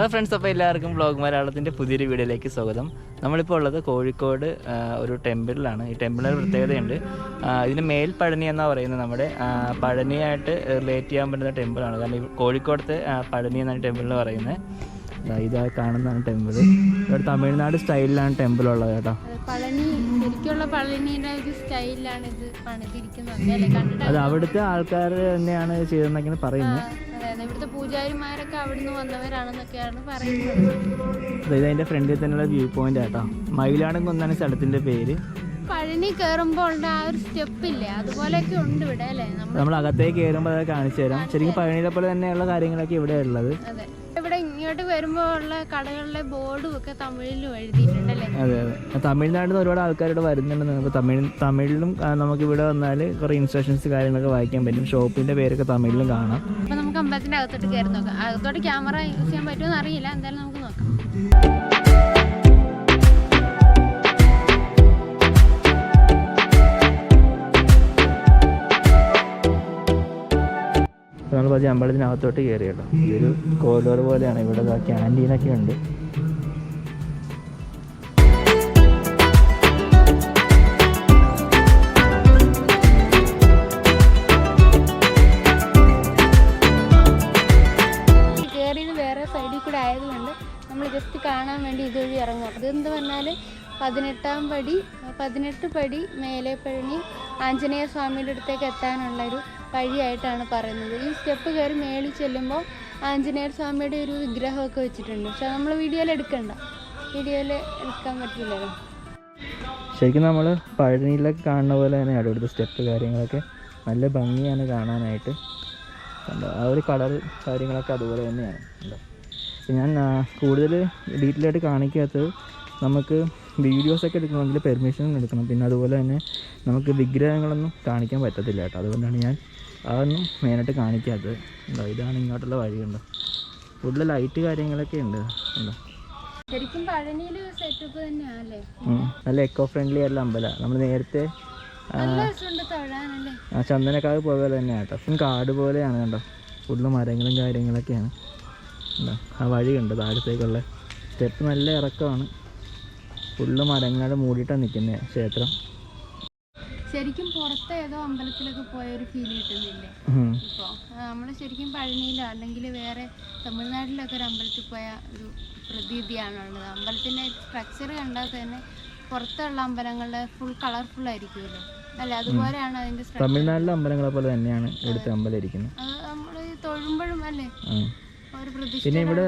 Hello friends അപ്പോൾ എല്ലാവർക്കും blog മലയാളത്തിന്റെ പുതിയൊരു വീഡിയോയിലേക്ക് സ്വാഗതം. നമ്മളിപ്പോൾ ഉള്ളത് കോഴിക്കോട് ഒരു ടെമ്പിളിലാണ്. ഈ ടെമ്പിളിന് പ്രത്യേകതയുണ്ട്. ഇതിന് മേൽ പഴനി എന്നാണ് പറയുന്നത് നമ്മുടെ പഴനിയായിട്ട് റിലേറ്റ് ചെയ്യാൻ പറ്റുന്ന ടെമ്പിളാണ്. കാരണം കോഴിക്കോടത്തെ പഴനി എന്നാണ് ടെമ്പിളിന് പറയുന്നത്. ഇതാ കാണുന്നതാണ് ടെമ്പിൾ ഇവിടെ തമിഴ്നാട് സ്റ്റൈലിലാണ് ടെമ്പിൾ ഉള്ളത് കേട്ടോ. അത് പളനി ശരിക്കുള്ള പളനിയുടെ ഒരു സ്റ്റൈലിലാണ് ഇത് പണിതിരിക്കുന്നത്. അത് അവിടുത്തെ ആൾക്കാർ തന്നെയാണ് ചെയ്തെന്നൊക്കെയാണ് പറയുന്നത്. ഇവിടുത്തെ പൂജാരിമാരൊക്കെ അവിടുന്ന് വന്നവരാണെന്നൊക്കെയാണ് പറയുന്നത്. ഫ്രണ്ടിൽ തന്നെയുള്ള വ്യൂ പോയിന്റ് ആട്ടോ മയിലാണെങ്കിൽ ഒന്നാണ് സ്ഥലത്തിന്റെ പേര്. പഴനി കയറുമ്പോൾ ഉള്ള ആ ഒരു സ്റ്റെപ്പ് ഇല്ലേ? അതുപോലെയൊക്കെ ഉണ്ട് ഇവിടെ അല്ലേ? നമ്മൾ അകത്തേക്ക് കയറുമ്പോൾ അത് കാണിച്ചു തരാം. ശരിക്കും പഴനിയിലെ പോലെ തന്നെയുള്ള കാര്യങ്ങളൊക്കെ ഇവിടെ ഉള്ളത്. ഇങ്ങോട്ട് വരുമ്പോൾ ഉള്ള കടകളിലെ ബോർഡും ഒക്കെ തമിഴിലും എഴുതിയിട്ടുണ്ടല്ലേ? അതെ അതെ. തമിഴ്നാട്ടിൽ നിന്ന് ഒരുപാട് ആൾക്കാരോട് വരുന്നുണ്ടെന്ന് വരുന്നുണ്ട് അപ്പോൾ തമിഴ് തമിഴിലും നമുക്ക് ഇവിടെ വന്നാൽ കുറേ ഇൻസ്ട്രക്ഷൻസ് കാര്യങ്ങളൊക്കെ വായിക്കാൻ പറ്റും. ഷോപ്പിന്റെ പേരൊക്കെ തമിഴിലും കാണാം. അപ്പൊ നമുക്ക് അമ്പലത്തിന്റെ അകത്തോട്ട് കയറി നോക്കാം. അകത്തോട്ട് ക്യാമറ യൂസ് ചെയ്യാൻ പറ്റുമെന്ന് അറിയില്ല. എന്തായാലും നമുക്ക് നോക്കാം. പതിയെ അമ്പലത്തിനകത്തോട്ട് കയറി കേട്ടോ ഇതൊരു കോലോർ പോലെയാണ്. ഇവിടെ ക്യാന്റീനൊക്കെ ഉണ്ട്. പതിനെട്ടാം പടി പതിനെട്ട് പടി മേലെ പഴനി ആഞ്ജനേയ സ്വാമിയുടെ അടുത്തേക്ക് എത്താനുള്ള ഒരു വഴിയായിട്ടാണ് പറയുന്നത്. ഈ സ്റ്റെപ്പ് കയറി മേളിൽ ചെല്ലുമ്പോൾ ആഞ്ജനേയർ സ്വാമിയുടെ ഒരു വിഗ്രഹമൊക്കെ വെച്ചിട്ടുണ്ട്. പക്ഷെ നമ്മൾ വീഡിയോയിൽ എടുക്കണ്ട. വീഡിയോയിൽ എടുക്കാൻ പറ്റില്ലല്ലോ. ശരിക്കും നമ്മൾ പഴനിയിലൊക്കെ കാണുന്ന പോലെ തന്നെ ഇവിടുത്തെ സ്റ്റെപ്പ് കാര്യങ്ങളൊക്കെ. നല്ല ഭംഗിയാണ് കാണാനായിട്ട്. കണ്ടോ? ആ ഒരു കളർ കാര്യങ്ങളൊക്കെ അതുപോലെ തന്നെയാണ്. കണ്ടോ? ഞാൻ കൂടുതൽ ഡീറ്റെയിൽ കാണിക്കാത്തത് നമുക്ക് വീഡിയോസൊക്കെ എടുക്കണമെങ്കിൽ പെർമിഷൻ എടുക്കണം. പിന്നെ അതുപോലെ തന്നെ നമുക്ക് വിഗ്രഹങ്ങളൊന്നും കാണിക്കാൻ പറ്റത്തില്ല കേട്ടോ. അതുകൊണ്ടാണ് ഞാൻ അതൊന്നും മെയിനായിട്ട് കാണിക്കാത്തത്. ഉണ്ടോ? ഇതാണ് ഇങ്ങോട്ടുള്ള വഴിയുണ്ടോ ഫുള്ള് ലൈറ്റ് കാര്യങ്ങളൊക്കെ ഉണ്ട്. ഉണ്ടോ. നല്ല എക്കോ ഫ്രണ്ട്ലി അല്ല അമ്പല. നമ്മൾ നേരത്തെ ആ, ചന്ദനക്കാവ് പോലെ തന്നെയാണ് കേട്ടോ. കാട് പോലെയാണ് കണ്ടോ? ഫുള്ള് മരങ്ങളും കാര്യങ്ങളൊക്കെയാണ്. കണ്ടോ ആ വഴി കണ്ടോ താഴത്തേക്കുള്ള. സ്റ്റെപ്പ് നല്ല ഇറക്കമാണ്. ഫുള്ള് മരങ്ങൾ മൂടിയിട്ടാണ് നിൽക്കുന്നത് ക്ഷേത്രം. ശരിക്കും പുറത്ത് ഏതോ അമ്പലത്തിലൊക്കെ പോയ ഒരു ഫീൽ കിട്ടുന്നില്ലേ? ഇപ്പോ നമ്മൾ ശരിക്കും പഴനിയിലോ അല്ലെങ്കിൽ വേറെ തമിഴ്നാട്ടിലൊക്കെ ഒരു അമ്പലത്തിൽ പോയ ഒരു പ്രതീതിയാണുള്ളത്. അമ്പലത്തിന്റെ സ്ട്രക്ചർ കണ്ടാൽ തന്നെ പുറത്തുള്ള അമ്പലങ്ങളുടെ ഫുൾ കളർഫുൾ ആയിരിക്കുമല്ലോ. അല്ല? അതുപോലെയാണ് അതിന്റെ തമിഴ്നാട്ടിലെ അമ്പലങ്ങളെ പോലെ തന്നെയാണ് ഇവിടുത്തെ അമ്പലം ഇരിക്കുന്നത്. നമ്മൾ തൊഴുമ്പോഴും അല്ലേ? പിന്നെ ഇവിടെ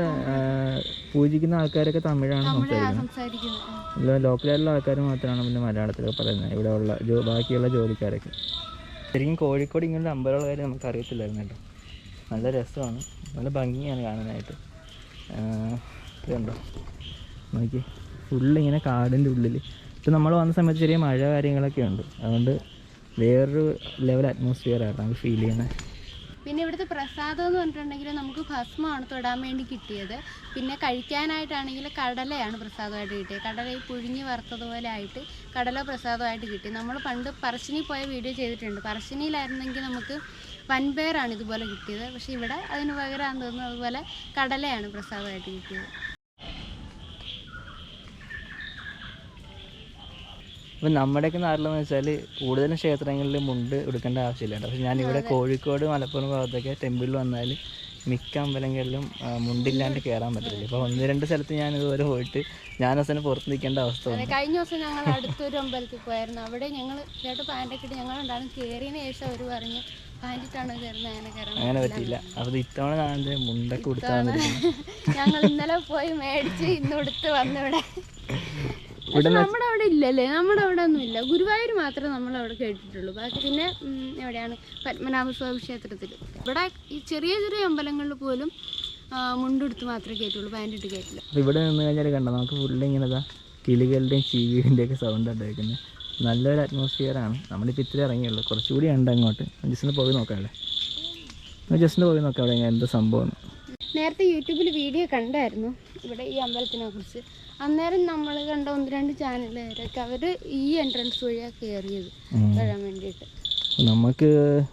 പൂജിക്കുന്ന ആൾക്കാരൊക്കെ തമിഴാണ് സംസാരിക്കുന്നത്. ലോക്കലായിട്ടുള്ള ആൾക്കാർ മാത്രമാണ് പിന്നെ മലയാളത്തിലൊക്കെ പറയുന്നത്. ഇവിടെ ഉള്ള ബാക്കിയുള്ള ജോലിക്കാരൊക്കെ. ശരിക്കും കോഴിക്കോട് ഇങ്ങനൊരു അമ്പലമുള്ള കാര്യം നമുക്ക് അറിയത്തില്ലായിരുന്നു കേട്ടോ. നല്ല രസമാണ്. നല്ല ഭംഗിയാണ് കാണാനായിട്ട്. ഇതുണ്ടോ നോക്കി. ഫുള്ളിങ്ങനെ കാടിന്റെ ഉള്ളിൽ ഇപ്പം നമ്മൾ വന്ന സമയത്ത് ചെറിയ മഴ കാര്യങ്ങളൊക്കെ ഉണ്ട്. അതുകൊണ്ട് വേറൊരു ലെവൽ അറ്റ്മോസ്ഫിയർ ആയിട്ട് നമുക്ക് ഫീൽ ചെയ്യുന്നത്. പിന്നെ ഇവിടുത്തെ പ്രസാദം എന്ന് പറഞ്ഞിട്ടുണ്ടെങ്കിൽ നമുക്ക് ഭസ്മമാണ് തൊടാൻ വേണ്ടി കിട്ടിയത്. പിന്നെ കഴിക്കാനായിട്ടാണെങ്കിൽ കടലയാണ് പ്രസാദമായിട്ട് കിട്ടിയത്. കടല ഈ പുഴുങ്ങി വറുത്തതുപോലെ ആയിട്ട് കടല പ്രസാദമായിട്ട് കിട്ടി. നമ്മൾ പണ്ട് പറശ്ശിനി പോയ വീഡിയോ ചെയ്തിട്ടുണ്ട്. പറശ്ശിനിയിലായിരുന്നെങ്കിൽ നമുക്ക് വൻപയറാണ് ഇതുപോലെ കിട്ടിയത്. പക്ഷേ ഇവിടെ അതിന് പകരം തോന്നുന്നു അതുപോലെ കടലയാണ് പ്രസാദമായിട്ട് കിട്ടിയത്. അപ്പം നമ്മുടെയൊക്കെ നാട്ടിലെന്ന് വെച്ചാൽ കൂടുതലും ക്ഷേത്രങ്ങളിൽ മുണ്ട് എടുക്കേണ്ട ആവശ്യമില്ല പക്ഷെ ഇവിടെ കോഴിക്കോട് മലപ്പുറം ഭാഗത്തൊക്കെ ടെമ്പിളിൽ വന്നാൽ മിക്ക അമ്പലങ്ങളിലും മുണ്ടില്ലാണ്ട് കയറാൻ പറ്റില്ല ഇപ്പോൾ ഒന്ന് രണ്ട് സ്ഥലത്ത് ഞാൻ ഇതുപോലെ പോയിട്ട് ഞാൻ അവസാനം പുറത്ത് നിൽക്കേണ്ട അവസ്ഥ വന്നു. കഴിഞ്ഞ ദിവസം ഞങ്ങൾ അടുത്തൊരു അമ്പലത്തിൽ പോയായിരുന്നു. അവിടെ ഞങ്ങൾ ചേട്ടൻ പാന്റൊക്കെ ഇട്ട് ഞങ്ങളുണ്ടാകും കയറിയതിന് ശേഷം അവർ പറഞ്ഞു പാന്റിട്ടാണ് കയറുന്നത് അങ്ങനെ അങ്ങനെ പറ്റില്ല. അപ്പോൾ ഇത്തവണ കാണുന്നത് മുണ്ടൊക്കെ കൊടുത്താൽ ഞങ്ങൾ ഇന്നലെ പോയി മേടിച്ച് ഇന്ന് കൊടുത്ത് വന്നിവിടെ നമ്മുടെ അവിടെ ഇല്ലല്ലേ? നമ്മുടെ അവിടെ ഒന്നും ഇല്ല ഗുരുവായൂർ മാത്രമേ നമ്മൾ അവിടെ കേട്ടിട്ടുള്ളൂ. ബാക്കി പിന്നെ എവിടെയാണ്? പത്മനാഭസ്വാമി ക്ഷേത്രത്തിൽ ഇവിടെ ഈ ചെറിയ ചെറിയ അമ്പലങ്ങളിൽ പോലും മുണ്ടെടുത്ത് മാത്രമേ കേട്ടുള്ളൂ പാന്റ് ഇട്ട് കേട്ടില്ല ഇവിടെ നിന്ന് കഴിഞ്ഞാൽ കണ്ടോ? നമുക്ക് ഫുള്ള് ഇങ്ങനെ കിളികളുടെയും ചീവിന്റെയും ഒക്കെ സൗണ്ട് ഉണ്ടായിരിക്കുന്നത് നല്ലൊരു അറ്റ്മോസ്ഫിയറാണ് നമ്മളിപ്പോൾ ഇത്തിരി ഇറങ്ങിയുള്ളൂ. കുറച്ചുകൂടി ഉണ്ട് അങ്ങോട്ട്. ജസ്റ്റിന് പോയി നോക്കാമല്ലേ ജസ്റ്റ് ജസ്റ്റിന് പോയി നോക്കാം അവിടെ എന്താ സംഭവം നേരത്തെ യൂട്യൂബിൽ വീഡിയോ കണ്ടായിരുന്നു. ഇവിടെ ഈ അമ്പലത്തിനെ കുറിച്ച്. അന്നേരം നമ്മൾ കണ്ട ഒന്ന് രണ്ട് ചാനലുകാരൊക്കെ അവർ ഈ എൻട്രൻസ് വഴിയാണ് കയറിയത് വരാൻ വേണ്ടിയിട്ട്. നമുക്ക്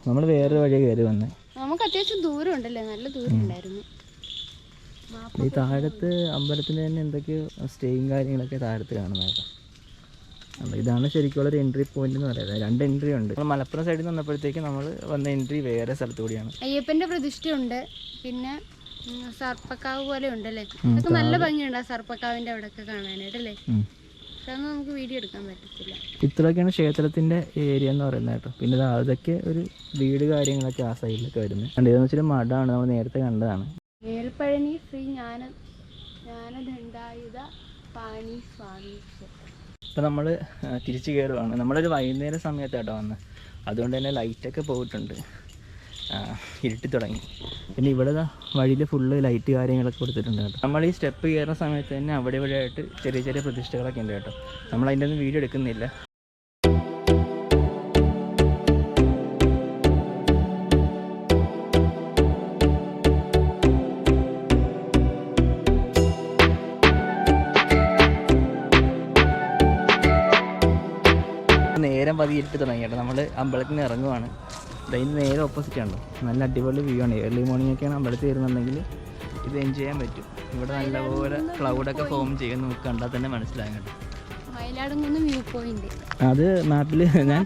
നമ്മൾ വേറെ വഴി കയറി വന്നത് നമുക്ക് അത്യാവശ്യം ദൂരം ഉണ്ടല്ലേ നല്ല ദൂരം ഉണ്ടായിരുന്നു ഈ താഴത്ത് അമ്പലത്തിന് തന്നെ എന്തൊക്കെയോ സ്റ്റേയും കാര്യങ്ങളൊക്കെ താഴത്ത് കാണുന്നതായിട്ട് അപ്പോൾ ഇതാണ് ശരിക്കുള്ള ഒരു എൻട്രി പോയിന്റ് എന്ന് പറയുന്നത്. രണ്ട് എൻട്രി ഉണ്ട്. നമ്മൾ മലപ്പുറം സൈഡിൽ നിന്ന് വന്നപ്പോഴത്തേക്ക് നമ്മൾ വന്ന എൻട്രി വേറെ സ്ഥലത്ത് കൂടിയാണ്. അയ്യപ്പന്റെ പ്രതിഷ്ഠയുണ്ട്. പിന്നെ സർപ്പക്കാവ് പോലെ ഉണ്ടല്ലേ? അതൊക്കെ നല്ല ഭംഗിയുണ്ട് ആ സർപ്പക്കാവിന്റെ അവിടെ ഒക്കെ കാണാനായിട്ടല്ലേ അല്ലേ അതൊന്നും നമുക്ക് വീഡിയോ എടുക്കാൻ പറ്റത്തില്ല. ഇത്രയൊക്കെയാണ് ക്ഷേത്രത്തിന്റെ ഏരിയ എന്ന് പറയുന്നത് കേട്ടോ. പിന്നെ അതൊക്കെ ഒരു വീട് കാര്യങ്ങളൊക്കെ ആ സൈഡിലൊക്കെ വരുന്നത് കണ്ടത് ഇതെന്ന് വെച്ചാൽ മഠമാണ്. നമ്മൾ നേരത്തെ കണ്ടതാണ്. മേൽപ്പഴനി ശ്രീ ജ്ഞാന ജ്ഞാനദണ്ഡായുധ പാണി സ്വാമി ഇപ്പം നമ്മൾ തിരിച്ച് കയറുവാണ് നമ്മളൊരു വൈകുന്നേര സമയത്താട്ടോ വന്നത് അതുകൊണ്ട് തന്നെ ലൈറ്റൊക്കെ പോയിട്ടുണ്ട്. ഇരുട്ടി തുടങ്ങി. പിന്നെ ഇവിടെ വഴിയിൽ ഫുള്ള് ലൈറ്റ് കാര്യങ്ങളൊക്കെ കൊടുത്തിട്ടുണ്ട് കേട്ടോ. നമ്മൾ ഈ സ്റ്റെപ്പ് കയറുന്ന സമയത്ത് തന്നെ അവിടെ ഇവിടെ ആയിട്ട് ചെറിയ ചെറിയ പ്രതിഷ്ഠകളൊക്കെ ഉണ്ട് കേട്ടോ. നമ്മൾ അതിന്റെ ഒന്നും വീഡിയോ എടുക്കുന്നില്ല. നേരം പതിയിട്ട് തുടങ്ങി കേട്ടോ. നമ്മൾ അമ്പലത്തിൽ നിന്ന് ഇറങ്ങുവാണ് അതിന് നേരെ ഓപ്പോസിറ്റ് ആണല്ലോ നല്ല അടിപൊളി വ്യൂ ആണ്. ഏർലി മോർണിംഗ് ഒക്കെയാണ് അമ്പലത്തിൽ വരുന്നുണ്ടെങ്കിൽ ഇത് എൻജോയ് ചെയ്യാൻ പറ്റും. ഇവിടെ നല്ലപോലെ ക്ലൗഡൊക്കെ ഫോം ചെയ്യുന്ന നമുക്ക് കണ്ടാൽ തന്നെ മനസ്സിലാകും കേട്ടോ. View point. അത് മാപ്പിൽ ഞാൻ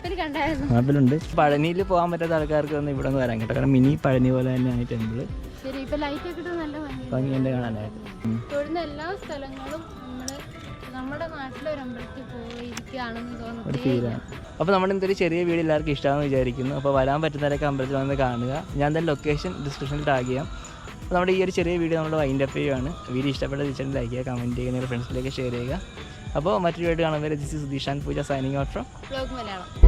മാപ്പിലുണ്ട്. പഴനിയിൽ പോകാൻ പറ്റാത്ത ആൾക്കാർക്ക് ഒന്ന് ഇവിടെ വരാൻ കേട്ടോ. കാരണം മിനി പഴനി പോലെ തന്നെ ആയിട്ട് ഭംഗി ഭംഗിയുണ്ട് കാണാനായിട്ട്. അപ്പൊ തൊഴുന്ന എല്ലാ സ്ഥലങ്ങളും നമ്മൾ നമ്മുടെ നാട്ടിലൊരു അമ്പലത്തിൽ പോയിരിക്കുകയാണെന്ന് ഒരു തോന്നുന്നു അപ്പോൾ ചെറിയ വീട് എല്ലാവർക്കും ഇഷ്ടമാണെന്ന് വിചാരിക്കുന്നു. അപ്പോൾ വരാൻ പറ്റുന്നവരൊക്കെ അമ്പലത്തിൽ വന്ന് കാണുക. ഞാൻ തന്നെ ലൊക്കേഷൻ ഡിസ്ക്രിപ്ഷനിൽ ടാഗ് ചെയ്യാം. അപ്പോൾ നമ്മുടെ ഈ ഒരു ചെറിയ വീഡിയോ നമ്മൾ വൈൻഡപ്പ് ചെയ്യുകയാണ് വീഡിയോ ഇഷ്ടപ്പെട്ട തീർച്ചയായിട്ടും ലൈക്ക് ചെയ്യുക കമന്റ് ചെയ്യുക നിങ്ങളുടെ ഫ്രണ്ട്സിലേക്ക് ഷെയർ ചെയ്യുക. അപ്പോൾ മറ്റൊരു വീഡിയോ വരെ this is Sudheeshan Pooja signing out from Malayalam.